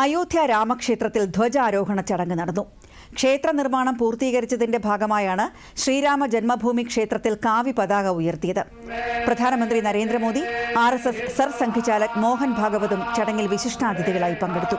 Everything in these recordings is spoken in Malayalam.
അയോധ്യ രാമക്ഷേത്രത്തിൽ ധ്വജാരോഹണ ചടങ്ങ് നടന്നു. ക്ഷേത്ര നിർമ്മാണം പൂർത്തീകരിച്ചതിന്റെ ഭാഗമായാണ് ശ്രീരാമ ജന്മഭൂമി ക്ഷേത്രത്തിൽ കാവി പതാക ഉയർത്തിയത്. പ്രധാനമന്ത്രി Narendra Modi R S S Sarsanghchalak Mohan ഭാഗവതും ചടങ്ങിൽ വിശിഷ്ടാതിഥികളായി പങ്കെടുത്തു.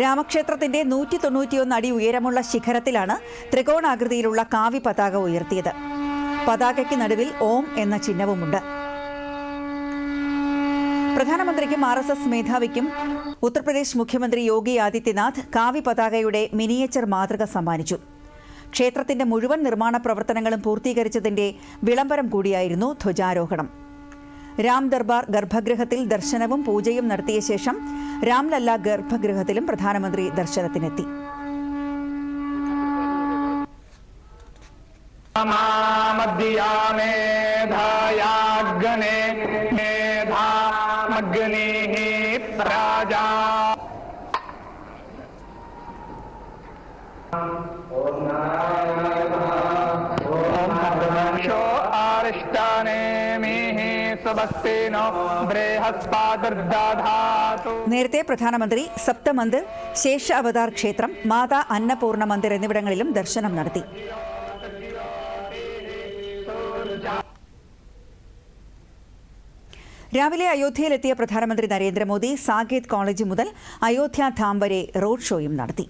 രാമക്ഷേത്രത്തിന്റെ നൂറ്റി തൊണ്ണൂറ്റിയൊന്ന് അടി ഉയരമുള്ള ശിഖരത്തിലാണ് ത്രികോണാകൃതിയിലുള്ള കാവി പതാക ഉയർത്തിയത്. പതാകയ്ക്ക് നടുവിൽ ഓം എന്ന ചിഹ്നവുമുണ്ട്. പ്രധാനമന്ത്രിക്കും ആർ എസ് എസ് മേധാവിക്കും ഉത്തർപ്രദേശ് മുഖ്യമന്ത്രി യോഗി ആദിത്യനാഥ് കാവ്യ പതാകയുടെ മിനിയേച്ചർ മാതൃക സമ്മാനിച്ചു. ക്ഷേത്രത്തിന്റെ മുഴുവൻ നിർമ്മാണ പ്രവർത്തനങ്ങളും പൂർത്തീകരിച്ചതിന്റെ വിളംബരം കൂടിയായിരുന്നു ധ്വജാരോഹണം. രാം ദർബാർ ഗർഭഗൃഹത്തിൽ ദർശനവും പൂജയും നടത്തിയ ശേഷം രാംലല്ല ഗർഭഗൃഹത്തിലും പ്രധാനമന്ത്രി ദർശനത്തിനെത്തി. മാമദ്യാമേധായാഗ്നേ അഗ്നേഹ പ്രാജാ നേരത്തെ പ്രധാനമന്ത്രി സപ്തമന്ദിർ ശേഷാവതാർ ക്ഷേത്രം മാതാ അന്നപൂർണ മന്ദിർ എന്നിവിടങ്ങളിലും ദർശനം നടത്തി. രാവിലെ അയോധ്യയിലെത്തിയ പ്രധാനമന്ത്രി നരേന്ദ്രമോദി സാകേത് കോളേജ് മുതൽ അയോധ്യ ധാം വരെ റോഡ് ഷോയും നടത്തി.